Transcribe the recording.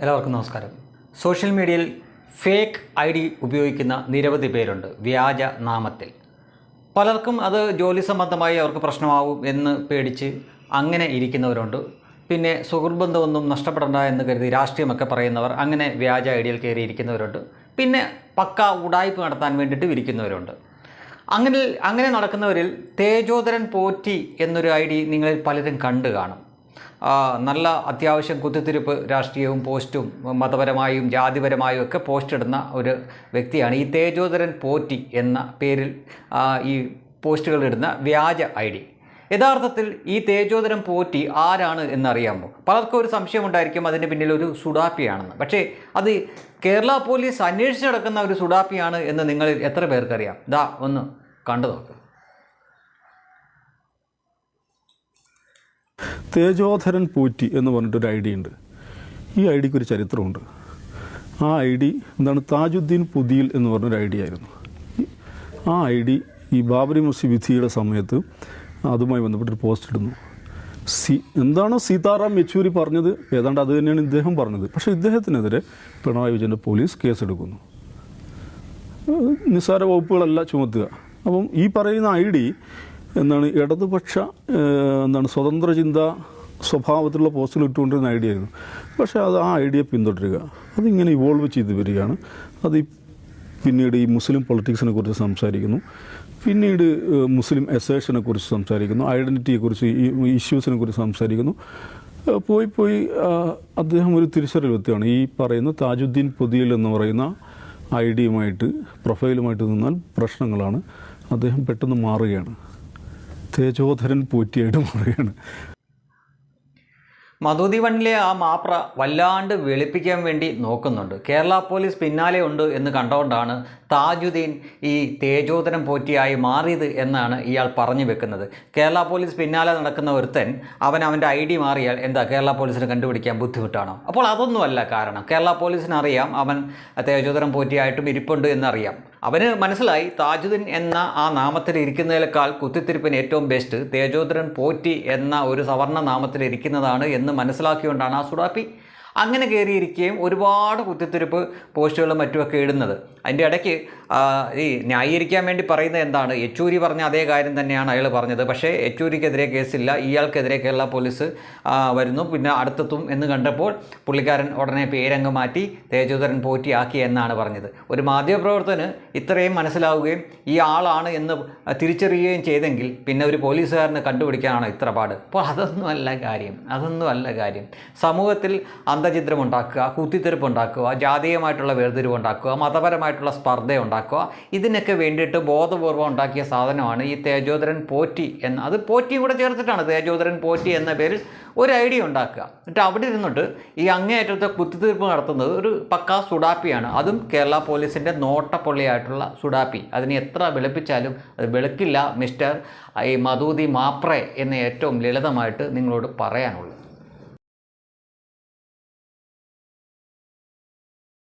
എല്ലാവർക്കും നമസ്കാരം. സോഷ്യൽ മീഡിയയിൽ ഫേക്ക് ഐ ഡി ഉപയോഗിക്കുന്ന നിരവധി പേരുണ്ട് വ്യാജ നാമത്തിൽ. പലർക്കും അത് ജോലി സംബന്ധമായി അവർക്ക് പ്രശ്നമാവും എന്ന് പേടിച്ച് അങ്ങനെ ഇരിക്കുന്നവരുണ്ട്. പിന്നെ സുഹൃത്ബന്ധമൊന്നും നഷ്ടപ്പെടണ്ട എന്ന് കരുതി രാഷ്ട്രീയമൊക്കെ പറയുന്നവർ അങ്ങനെ വ്യാജ ഐ ഡിയിൽ കയറിയിരിക്കുന്നവരുണ്ട് പിന്നെ പക്ക ഉടായ്പ നടത്താൻ വേണ്ടിയിട്ട് വിരിക്കുന്നവരുണ്ട് അങ്ങനെ അങ്ങനെ നടക്കുന്നവരിൽ തേജോദരൻ പോറ്റി എന്നൊരു ഐ ഡി നിങ്ങളിൽ പലരും കണ്ടു കാണും. നല്ല അത്യാവശ്യം കുത്തിത്തിരിപ്പ് രാഷ്ട്രീയവും പോസ്റ്റും മതപരമായും ജാതിപരമായും ഒക്കെ പോസ്റ്റ് ഇടുന്ന ഒരു വ്യക്തിയാണ് ഈ തേജോധരൻ പോറ്റി എന്ന പേരിൽ ഈ പോസ്റ്റുകൾ ഇടുന്ന വ്യാജ ഐ ഡി. യഥാർത്ഥത്തിൽ ഈ തേജോധരൻ പോറ്റി ആരാണ് എന്നറിയാമോ? പലർക്കും ഒരു സംശയമുണ്ടായിരിക്കും അതിന്റെ പിന്നിൽ ഒരു സുഡാപ്പിയാണെന്ന്. പക്ഷേ അത് കേരള പോലീസ് അന്വേഷിച്ച് നടക്കുന്ന ഒരു സുഡാപ്പിയാണ് എന്ന് നിങ്ങളിൽ എത്ര പേർക്കറിയാം? ദാ ഒന്ന് കണ്ടു നോക്ക്. തേജോധരൻ പൂറ്റി എന്ന് പറഞ്ഞിട്ടൊരു ഐ ഡി ഉണ്ട്. ഈ ഐ ഡിക്ക് ഒരു ചരിത്രമുണ്ട്. ആ ഐ ഡി എന്താണ് താജുദ്ദീൻ പുതിയിൽ എന്ന് പറഞ്ഞൊരു ഐ ഡി ആയിരുന്നു. ആ ഐ ഡി ഈ ബാബരി മസ്ജിദ് വിധിയുടെ സമയത്ത് അതുമായി ബന്ധപ്പെട്ടൊരു പോസ്റ്റ് ഇടുന്നു. സി എന്താണോ സീതാറാം യെച്ചൂരി പറഞ്ഞത്? ഏതാണ്ട് അത് തന്നെയാണ് ഇദ്ദേഹം പറഞ്ഞത്. പക്ഷേ ഇദ്ദേഹത്തിനെതിരെ പിണറായി വിജയന്റെ പോലീസ് കേസെടുക്കുന്നു. നിസ്സാര വകുപ്പുകളല്ല ചുമത്തുക. അപ്പം ഈ പറയുന്ന ഐ ഡി എന്താണ് ഇടതുപക്ഷ എന്താണ് സ്വതന്ത്ര ചിന്ത സ്വഭാവത്തിലുള്ള പോസ്റ്റുകൾ ഇട്ടുകൊണ്ടിരുന്ന ഐഡിയ ആയിരുന്നു. പക്ഷേ അത് ആ ഐഡിയ പിന്തുടരുക അതിങ്ങനെ ഇവോൾവ് ചെയ്ത് വരികയാണ്. അത് പിന്നീട് ഈ മുസ്ലിം പൊളിറ്റിക്സിനെ കുറിച്ച് സംസാരിക്കുന്നു. പിന്നീട് മുസ്ലിം എസേഷനെ കുറിച്ച് സംസാരിക്കുന്നു. ഐഡന്റിറ്റിയെക്കുറിച്ച് ഈ ഇഷ്യൂസിനെ കുറിച്ച് സംസാരിക്കുന്നു. പോയി പോയി അദ്ദേഹം ഒരു തിരിച്ചറിവെത്തുകയാണ് ഈ പറയുന്ന താജുദ്ദീൻ പൊതിയൽ എന്ന് പറയുന്ന ഐ ഡിയുമായിട്ട് പ്രൊഫൈലുമായിട്ട് നിന്നാൽ പ്രശ്നങ്ങളാണ്. അദ്ദേഹം പെട്ടെന്ന് മാറുകയാണ്. തേജോധരൻ പൂറ്റിയായിട്ട് മാറുകയാണ് മധുതി വണ്ണിലെ ആ മാപ്ര വല്ലാണ്ട് വെളുപ്പിക്കാൻ വേണ്ടി നോക്കുന്നുണ്ട്. കേരള പോലീസ് പിന്നാലെ ഉണ്ട് എന്ന് കണ്ടുകൊണ്ടാണ് താജുദ്ദീൻ ഈ തേജോധനം പോറ്റിയായി മാറിയത് എന്നാണ് ഇയാൾ പറഞ്ഞു വെക്കുന്നത്. കേരള പോലീസ് പിന്നാലെ നടക്കുന്ന ഒരുത്തൻ അവൻ അവന്റെ ഐ ഡി മാറിയാൽ എന്താ കേരള പോലീസിന് കണ്ടുപിടിക്കാൻ ബുദ്ധിമുട്ടാണോ? അപ്പോൾ അതൊന്നുമല്ല കാരണം. കേരള പോലീസിന് അറിയാം അവൻ തേജോധനം പോറ്റിയായിട്ടും ഇരിപ്പുണ്ട് എന്നറിയാം. അവന് മനസ്സിലായി താജുദ്ദീൻ എന്ന ആ നാമത്തിൽ ഇരിക്കുന്നതിനേക്കാൾ കുത്തിത്തിരിപ്പിന് ഏറ്റവും ബെസ്റ്റ് തേജോധരൻ പോറ്റി എന്ന ഒരു സവർണ നാമത്തിൽ ഇരിക്കുന്നതാണ് എന്ന് മനസ്സിലാക്കിയുകൊണ്ടാണ് ആ സുഡാപ്പി അങ്ങനെ കയറിയിരിക്കുകയും ഒരുപാട് കുത്തിത്തിരിപ്പ് പോസ്റ്റുകളും മറ്റുമൊക്കെ ഇടുന്നത്. അതിന്റെ ഇടയ്ക്ക് ഈ ന്യായീകരിക്കാൻ വേണ്ടി പറയുന്നത് എന്താണ്? യെച്ചൂരി പറഞ്ഞ അതേ കാര്യം തന്നെയാണ് അയാൾ പറഞ്ഞത്. പക്ഷേ യെച്ചൂരിക്കെതിരെ കേസില്ല. ഇയാൾക്കെതിരെ കേരള പോലീസ് വരുന്നു. പിന്നെ അടുത്തെത്തും എന്ന് കണ്ടപ്പോൾ പുള്ളിക്കാരൻ ഉടനെ പേരങ്ങ് മാറ്റി തേജോധരൻ പോറ്റിയാക്കി എന്നാണ് പറഞ്ഞത്. ഒരു മാധ്യമപ്രവർത്തകന് ഇത്രയും മനസ്സിലാവുകയും ഈ ആളാണ് എന്ന് തിരിച്ചറിയുകയും ചെയ്തെങ്കിൽ പിന്നെ ഒരു പോലീസുകാരനെ കണ്ടുപിടിക്കാനാണോ ഇത്ര പാട്? അപ്പോൾ അതൊന്നും അല്ല കാര്യം. അതൊന്നും അല്ല കാര്യം. സമൂഹത്തിൽ അന്തചിത്രം ഉണ്ടാക്കുക കുത്തിത്തെരുപ്പ് ഉണ്ടാക്കുക ജാതീയമായിട്ടുള്ള വേർതിരിവ് ഉണ്ടാക്കുക മതപരമായിട്ടുള്ള സ്പർദ്ധ ഉണ്ടാക്കുക ഇതിനൊക്കെ വേണ്ടിയിട്ട് ബോധപൂർവം ഉണ്ടാക്കിയ സാധനമാണ് ഈ തേജോദരൻ പോറ്റി എന്ന. അത് പോറ്റിയും കൂടെ ചേർത്തിട്ടാണ് തേജോദരൻ പോറ്റി എന്ന പേരിൽ ഒരു ഐഡിയ ഉണ്ടാക്കുക. എന്നിട്ട് അവിടെ ഇരുന്നിട്ട് ഈ അങ്ങേയറ്റത്തെ കുത്തിത്തീർപ്പ് നടത്തുന്നത് ഒരു പക്കാ സുഡാപ്പിയാണ്. അതും കേരള പോലീസിന്റെ നോട്ടപ്പൊള്ളിയായിട്ടുള്ള സുഡാപ്പി. അതിനെ എത്ര വെളുപ്പിച്ചാലും അത് വെളുക്കില്ല മിസ്റ്റർ ഈ മധൂതി മാപ്രെ എന്ന് ഏറ്റവും ലളിതമായിട്ട് നിങ്ങളോട് പറയാനുള്ളൂ